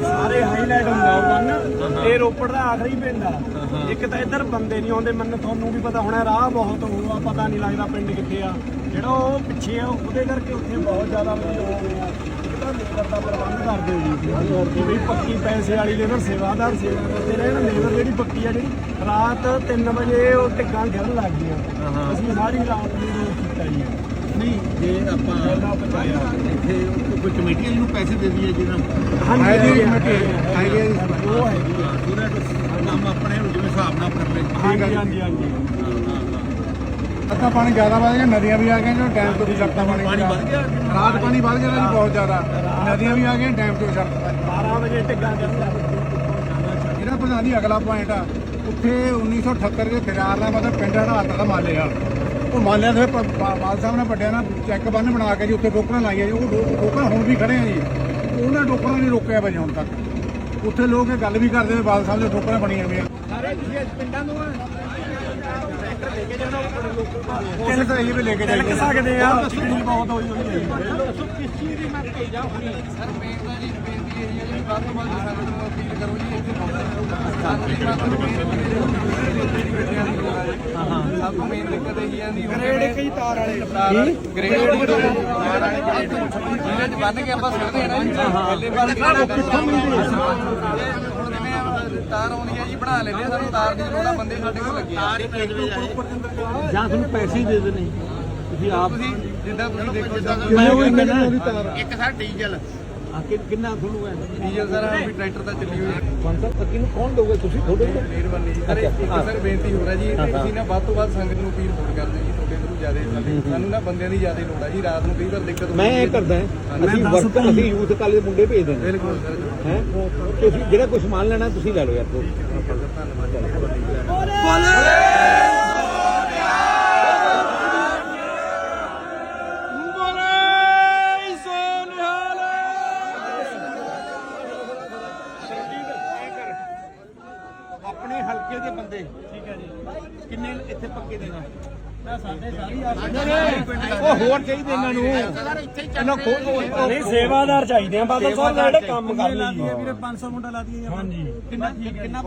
ਸਾਰੇ ਹਾਈਲਾਈਟ ਹੁੰਦਾ ਉਹ ਬੰਨ ਇਹ ਰੋਪੜ ਦਾ ਆਖਰੀ ਪਿੰਡ ਆ। ਇੱਕ ਤਾਂ ਇੱਧਰ ਬੰਦੇ ਨਹੀਂ ਆਉਂਦੇ ਮੈਨੂੰ ਤੁਹਾਨੂੰ ਵੀ ਪਤਾ ਹੋਣਾ ਰਾਹ ਬਹੁਤ ਹੋਊਗਾ ਪਤਾ ਨਹੀਂ ਲੱਗਦਾ ਪਿੰਡ ਕਿੱਥੇ ਆ। ਜਿਹੜਾ ਉਹ ਪਿੱਛੇ ਆ ਉਹਦੇ ਕਰਕੇ ਉੱਥੇ ਬਹੁਤ ਜ਼ਿਆਦਾ ਵਧੀਆ ਹੋ ਗਿਆ ਇਹਦਾ ਲੇਬਰ ਦਾ ਪ੍ਰਬੰਧ ਕਰਦੇ ਹੋ ਜੀ। ਵੀ ਪੱਕੀ ਪੈਸੇ ਵਾਲੀ ਲੇਬਰ ਸੇਵਾਦਾਰ ਸੇਵਾ ਕਰਦੇ ਰਹੇ ਨਾ ਲੇਬਰ ਜਿਹੜੀ ਪੱਕੀ ਆ ਜਿਹੜੀ ਰਾਤ 3 ਵਜੇ ਉਹ ਟਿੱਕਾਂ ਗਿਰਨ ਲੱਗ ਗਈਆਂ। ਅਸੀਂ ਸਾਰੀ ਰਾਤ ਨੂੰ ਕੀਤਾ ਜੀ। ਨਹੀਂ ਜੇ ਆਪਾਂ ਪਹਿਲਾਂ ਪਹੁੰਚਾਇਆ ਇੱਥੇ ਕੋਈ ਕਮੇਟੀ ਵਾਲੀ ਨੂੰ ਪੈਸੇ ਦੇ ਦਈਏ ਜਿਹਨਾਂ ਹਾਂਜੀ ਹੈਗੀ ਕਮੇਟੀ ਹੈਗੀ ਹੈ ਜੀ। ਉਹ ਹੈਗੀ ਆ। ਉਹਦਾ ਕੁਛ ਕੰਮ ਆਪਣੇ ਨੂੰ ਜਿਵੇਂ ਹਿਸਾਬ ਨਾਲ ਆਪਣੇ ਹਾਂਜੀ ਹਾਂਜੀ ਹਾਂਜੀ। ਅੱਧਾ ਪਾਣੀ ਜ਼ਿਆਦਾ ਵਧ ਗਿਆ ਨਦੀਆਂ ਵੀ ਆ ਗਈਆਂ ਜੋ ਡੈਮ ਤੋਂ ਵੀ ਛੱਡਤਾ ਪਾਣੀ ਪਾਣੀ ਵੱਧ ਗਿਆ ਰਾਤ ਪਾਣੀ ਵੱਧ ਗਿਆ ਜੀ ਬਹੁਤ ਜ਼ਿਆਦਾ। ਨਦੀਆਂ ਵੀ ਆ ਗਈਆਂ ਡੈਮ ਤੋਂ ਛੱਡਤਾ 12 ਵਜੇ ਲੱਗ ਗਈਆਂ ਜਿਹੜਾ ਪ੍ਰਧਾਨ ਅਗਲਾ ਪੁਆਇੰਟ ਆ ਉੱਥੇ 1978 ਦੇ ਫਿਰਾਰ ਨਾਲ ਮਤਲਬ ਪਿੰਡ ਹੜਾਤ ਦਾ ਮਾਲਿਆ ਉਹ ਮਾਲਿਆ ਦੇ ਪ- ਸਾਹਿਬ ਨੇ ਵੱਡਿਆਂ ਨਾਲ ਚੈੱਕ ਬੰਨ ਬਣਾ ਕੇ ਜੀ ਉੱਥੇ ਟੋਕਰਾਂ ਲਾਈਆਂ ਜੀ। ਉਹ ਡੋ- ਟੋਕਰਾਂ ਹੁਣ ਵੀ ਖੜੇ ਆ ਜੀ। ਉਹਨਾਂ ਟੋਕਰਾਂ ਨੇ ਰੋਕਿਆ ਵਜੇ ਹੁਣ ਤੱਕ। ਉੱਥੇ ਲੋਕ ਇਹ ਗੱਲ ਵੀ ਕਰਦੇ ਨੇ ਬਾਲ ਸਾਹਿਬ ਦੇ ਟੋਕਰਾਂ ਬਣੀਆਂ ਹੋਈਆਂ ਕਿਸੇ ਤਾਂ ਇਹ ਵੀ ਲੈ ਕੇ ਤਿਲਕ ਜਾਈਏ ਸਕਦੇ ਆ। ਚਿਕਣੀ ਬਹੁਤ ਹੋਈ ਹੋਈ ਹੈ। ਸਭ ਤੋਂ ਮੇਨ ਦਿੱਕਤ ਇਹ ਆਂਦੀ ਗ੍ਰੇਡ ਇੱਕ ਹੀ ਤਾਰ ਵਾਲੇ। ਗ੍ਰੇਡ ਜਿਹੜੀ ਤਾਰ ਵਾਲੇ। ਜਿਹਨਾਂ ਚ ਬੰਨ ਕੇ ਆਪਾਂ ਸਿੱਟਦੇ ਆ ਨਾ ਜੀ ਪਹਿਲੇ ਬੰਨ ਕੇ ਹੁਣ ਜਿਵੇਂ ਤਾਰ ਆਉਂਦੀ ਹੈ ਜੀ ਬਣਾ ਲੈਂਦੇ ਆ ਸਾਨੂੰ ਤਾਰ ਦੀ ਲੋੜ ਆ ਬੰਦੇ ਸਾਡੇ ਕੋਲ ਲੱਗੇ ਆ। ਜਾਂ ਤੁਹਾਨੂੰ ਪੈਸੇ ਹੀ ਦੇ ਦੇਣੇ। ਤੁਸੀਂ ਆਪ ਤੁਸੀਂ ਜਿੱਦਾਂ ਤੁਸੀਂ ਦੇਖੋ ਮੈਂ ਉਹ ਕਹਿੰਦਾ ਇੱਕ ਸਰ ਡੀਜ਼ਲ। ਆ ਕਿ ਕਿੰਨਾ ਤੁਹਾਨੂੰ ਹੈ? ਡੀਜ਼ਲ ਸਰ ਵੀ ਟਰੈਕਟਰ ਤਾਂ ਚੱਲੀ ਹੋਈ ਹੈ। ਪੰਸਾ ਪੱਕੀ ਨੂੰ ਕੌਣ ਦੋਗੇ ਤੁਸੀਂ ਥੋੜੇ ਮਿਹਰਬਾਨੀ ਜੀ। ਸਰ ਇੱਕ ਸਰ ਬੇਨਤੀ ਹੋ ਰਹੀ ਜੀ ਤੁਸੀਂ ਨਾ ਵੱਧ ਤੋਂ ਵੱਧ ਸੰਗਤ ਨੂੰ ਅਪੀਲ ਹੋਰ ਕਰਦੇ ਜੀ ਤੁਹਾਡੇ ਕੋਲ ਜ਼ਿਆਦਾ ਸਾਨੂੰ ਨਾ ਬੰਦਿਆਂ ਦੀ ਜ਼ਿਆਦਾ ਲੋੜ ਆ ਜੀ ਰਾਤ ਨੂੰ ਕਈ ਵਾਰ ਦਿੱਕਤ ਮੈਂ ਇਹ ਕਰਦਾ ਅਸੀਂ ਵਰਕ ਅਸੀਂ ਯੂਥ ਮੁੰਡੇ ਭੇਜ ਦਿੰਦੇ ਬਿਲਕੁਲ ਸਰ ਹੈ? ਤੁਸੀਂ ਜਿਹੜਾ ਕੁਝ ਸਮਾਨ ਲੈਣਾ ਤੁਸੀਂ ਲੈ ਲਓ ਯਾਰ ਤੋਂ ਆਪਣੇ ਹਲਕੇ ਦੇ ਬੰਦੇ। ਠੀਕ ਹੈ ਜੀ। ਕਿੰਨੇ ਇੱਥੇ ਪੱਕੇ ਦੇਣਾ ਉਹ ਹੋਰ ਚਾਹੀਦੇ ਇਹਨਾਂ ਨੂੰ। ਇਹਨਾਂ ਕੋਲ ਨਹੀਂ ਸੇਵਾਦਾਰ ਚਾਹੀਦੇ ਆ ਬਾਦਲ ਸਾਹਿਬ ਜਿਹੜੇ ਕੰਮ ਕਰ ਲਈ ਵੀਰੇ 500 ਮੁੰਡਾ ਲਾ ਦਈਏ ਹਾਂਜੀ। ਕਿੰਨਾ ਕਿੰਨਾ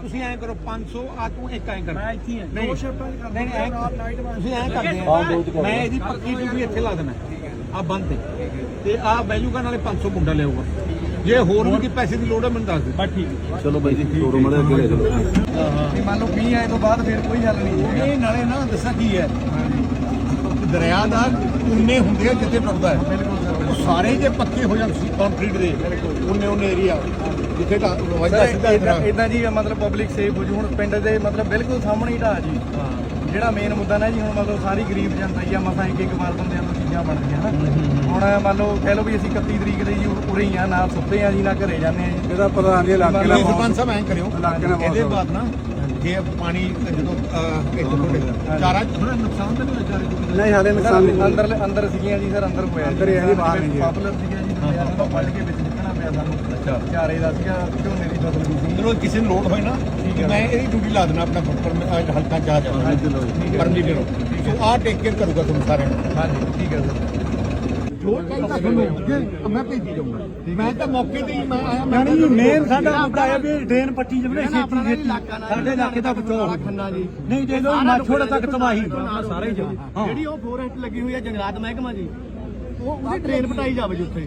ਤੁਸੀਂ ਐਂ ਕਰੋ 500 ਆ ਤੂੰ ਇੱਕ ਐਂ ਕਰ। ਮੈਂ ਇੱਥੇ ਦੋ ਸ਼ਿਫਟਾਂ ਚ ਨਹੀਂ ਨਹੀਂ ਐਂ- ਤੁਸੀਂ ਐਂ ਕਰਦੇ ਆ। ਮੈਂ ਇਹਦੀ ਪੱਕੀ ਡਿਊਟੀ ਇੱਥੇ ਲਾ ਦੇਣਾ। ਆ ਬੰਦ ਤੇ। ਤੇ ਆ ਬੈਜੂਗਾ ਨਾਲੇ 500 ਮੁੰਡਾ ਲਿਆਊਗਾ। ਜੇ ਹੋਰ ਵੀ ਕੋਈ ਪੈਸੇ ਦੀ ਲੋੜ ਹੈ ਮੈਨੂੰ ਦੱਸ ਦੇ ਬਸ ਠੀਕ ਚਲੋ ਬਾਈ ਜੀ ਤੋਰੋ ਮੜੇ ਅੱਗੇ ਲੈ ਜਾਓ। ਜੇ ਮੰਨ ਲਓ 20 ਆਏ ਤੋਂ ਬਾਅਦ ਫਿਰ ਕੋਈ ਹੱਲ ਨਹੀਂ। ਹੈਗਾ ਇਹ ਨਾਲੇ ਨਾ ਦੱਸਾਂ ਕੀ ਹੈ। ਦਰਿਆ ਦਾ ਉਨੇ ਹੁੰਦੇ ਆ ਜਿੱਥੇ ਟੁੱਟਦਾ ਹੈ। ਉਹ ਸਾਰੇ ਜੇ ਪੱਕੇ ਹੋ ਜਾਣ ਕੰਕਰੀਟ ਦੇ ਉਨੇ ਉਨੇ ਏਰੀਆ ਜਿੱਥੇ ਤਾਂ ਵਜਦਾ ਸਿੱਧਾ ਇਦਾਂ ਜੀ ਮਤਲਬ ਪਬਲਿਕ ਸੇਫ ਹੋ ਜੂ। ਹੁਣ ਪਿੰਡ ਦੇ ਮਤਲਬ ਬਿਲਕੁਲ ਸਾਹਮਣੇ ਹੀ ਢਾਹ ਜੀ। ਜਿਹੜਾ ਮੇਨ ਮੁੱਦਾ ਨਾ ਜੀ ਹੁਣ ਮਤਲਬ ਸਾਰੀ ਗਰੀਬ ਜਨਤਾ ਹੀ ਆ ਮਸਾਂ ਇੱਕ ਇੱਕ ਵਾਰ ਬੰਦਿਆਂ ਨੂੰ ਚੀਜ਼ਾਂ ਬਣਦੀਆਂ ਨਾ। ਹੁਣ ਮੰਨ ਲਓ ਕਹਿ ਲਓ ਵੀ ਅਸੀਂ 31 ਤਰੀਕ ਦੇ ਜੀ ਉਰੇ ਹੀ ਆ ਨਾ ਸੁੱਤੇ ਆ ਜੀ ਨਾ ਘਰੇ ਜਾਂਦੇ ਆ ਜੀ। ਇਹਦਾ ਪ੍ਰਧਾਨ ਜੀ ਇਲਾਕੇ ਦਾ ਸਰਪੰਚ ਸਾਹਿਬ ਐਂ ਕਰਿਓ ਇਲਾਕੇ ਨਾਲ ਇਹਦੇ ਬਾਅਦ ਨਾ ਜੇ ਪਾਣੀ ਜਦੋਂ ਇੱਥੇ ਤੁਹਾਡੇ ਚਾਰਾ ਥੋੜਾ ਨੁਕਸਾਨ ਤਾਂ ਨਹੀਂ ਹੋਇਆ ਚਾਰੇ ਤੋਂ? ਨਹੀਂ ਹਾਲੇ ਸਰ ਅੰਦਰ ਅੰਦਰ ਸੀਗੀਆਂ ਜੀ ਸਰ ਅੰਦਰ ਹੋਇਆ ਅੰਦਰ ਹੀ ਹੈ ਜੀ, ਬਾਹਰ ਨਹੀਂ ਜੀ। ਪਾਪੂਲਰ ਸੀਗਾ ਜੀ ਦਰਿਆ ਨੂੰ ਪੱਟ ਕੇ ਵਿੱਚ ਨਿਕਲਣਾ ਪਿਆ ਸਾਨੂੰ। ਅੱਛਾ। ਚਾਰੇ ਦਾ ਸੀਗਾ ਝੋਨੇ ਦੀ ਫਸਲ ਵੀ ਸੀ। ਚਲੋ ਕਿਸੇ ਨੂੰ ਲੋਡ ਹੋਏ ਨਾ। ਮੈਂ ਇਹਦੀ ਡਿਊਟੀ ਲਾ ਦੇਣਾ ਆਪਣਾ ਪਰ ਹਲਕਾ ਚਾਹ ਜਾ। ਪਰਮਿਟ ਲੋ ਸੋ ਆਹ ਟੇਕ ਕੇਅਰ ਕਰੂਗਾ ਤੁਹਾਨੂੰ ਸਾਰਿਆਂ ਨੂੰ। ਹਾਂਜੀ ਠੀਕ ਹੈ ਸਰ। ਜੋ ਚਾਹੀਦਾ ਤੁਹਾਨੂੰ ਅੱਗੇ ਮੈਂ ਭੇਜੀ ਜਾਊਂਗਾ। ਮੈਂ ਤਾਂ ਮੌਕੇ ਤੇ ਹੀ ਮੈਂ ਆਇਆ ਮੈਂ ਨਹੀਂ ਮੇਨ ਸਾਡਾ ਮੁੱਦਾ ਹੈ ਵੀ ਡਰੇਨ ਪੱਟੀ ਜਮਨੇ ਛੇਤੀ ਛੇਤੀ। ਸਾਡੇ ਇਲਾਕੇ ਦਾ ਬਚਾਓ ਨਹੀਂ ਦੇ ਦੋ ਮਾਛੋੜਾ ਤੱਕ ਤਬਾਹੀ ਸਾਰੇ ਜਿਹੜੀ ਉਹ ਫੋਰੈਸਟ ਲੱਗੀ ਹੋਈ ਹੈ ਜੰਗਲਾਤ ਮਹਿਕਮਾ ਜੀ। ਉਹ ਉਹਦੀ ਟ੍ਰੇਨ ਪਟਾਈ ਜਾਵੇ ਜੀ ਉੱਥੇ।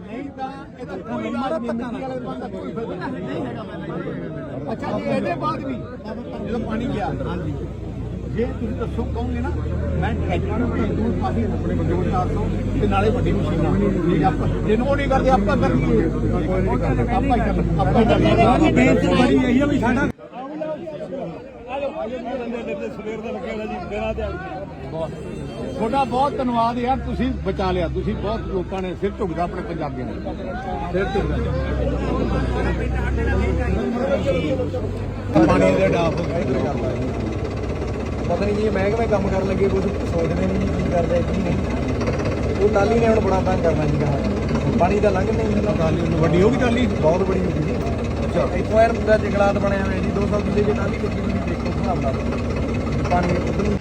ਨਹੀਂ ਤਾਂ ਇਹ ਤਾਂ ਕੋਈ ਮਾਰਾ ਪੱਕਾ ਨਾ। ਕੋਈ ਫਾਇਦਾ ਨਹੀਂ ਹੈਗਾ। ਅੱਛਾ ਜੀ ਇਹਦੇ ਬਾਅਦ ਵੀ ਜਦੋਂ ਪਾਣੀ ਗਿਆ ਹਾਂਜੀ। ਜੇ ਤੁਸੀਂ ਦੱਸੋ ਕਹੋਗੇ ਨਾ ਮੈਂ ਟਰੈਕਟਰ ਦੂੰ ਕਾਫੀ ਆਪਣੇ ਕੋਲ 400 ਤੇ ਨਾਲੇ ਵੱਡੀ ਮਸ਼ੀਨਾਂ ਜੇ ਆਪਾਂ ਜਿਹਨੂੰ ਉਹ ਨਹੀਂ ਕਰਦੇ ਆਪਾਂ ਕਰੀਏ ਆਪਾਂ ਹੀ ਕਰ ਆਪਾਂ ਹੀ ਕਰੀਏ ਬੇਨਤੀ ਬੜੀ ਇਹੀ ਆ ਵੀ ਸਾਡਾ ਸਵੇਰ ਦਾ ਲੱਗਿਆ ਜੀ ਦਿਨਾਂ ਤੇ ਤੁਹਾਡਾ ਬਹੁਤ ਧੰਨਵਾਦ ਯਾਰ ਤੁਸੀਂ ਬਚਾ ਲਿਆ। ਤੁਸੀਂ ਬਹੁਤ ਲੋਕਾਂ ਨੇ ਸਿਰ ਝੁਕਦਾ ਆਪਣੇ ਪੰਜਾਬੀਆਂ ਨੇ। ਸਿਰ ਝੁਕਦਾ। ਪਾਣੀ ਦੇ ਡਾਫ ਪਤਾ ਨਹੀਂ ਜੀ ਮਹਿਕਮੇ ਕੰਮ ਕਰਨ ਲੱਗੇ ਕੁਝ ਸੋਚਦੇ ਨਹੀਂ ਕੀ ਕਰਦੇ ਕੀ ਨਹੀਂ। ਉਹ ਟਾਲੀ ਨੇ ਹੁਣ ਬੜਾ ਤੰਗ ਕਰਨਾ ਜੀ ਕਹਾਂ ਪਾਣੀ ਦਾ ਲੰਘ ਨਹੀਂ। ਟਾਲੀ ਵੱਡੀ ਹੋ ਗਈ ਟਾਲੀ ਬਹੁਤ ਬੜੀ ਹੋ ਗਈ ਜੀ। ਅੱਛਾ। ਇੱਥੋਂ ਐਨ ਪੂਰਾ ਜੰਗਲਾਤ ਬਣਿਆ ਹੋਇਆ ਜੀ। 200 ਕਿੱਲੇ ਦੀ ਟਾਲੀ ਲੱਗੀ ਹੋਈ ਦੇਖੋ ਹਿਸਾਬ ਨਾਲ। ਪਾਣੀ ਉਧਰ ਨੂੰ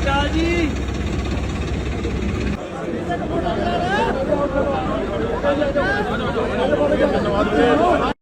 ਸ਼੍ਰੀ ਅਕਾਲ ਜੀ। ਧੰਨਵਾਦ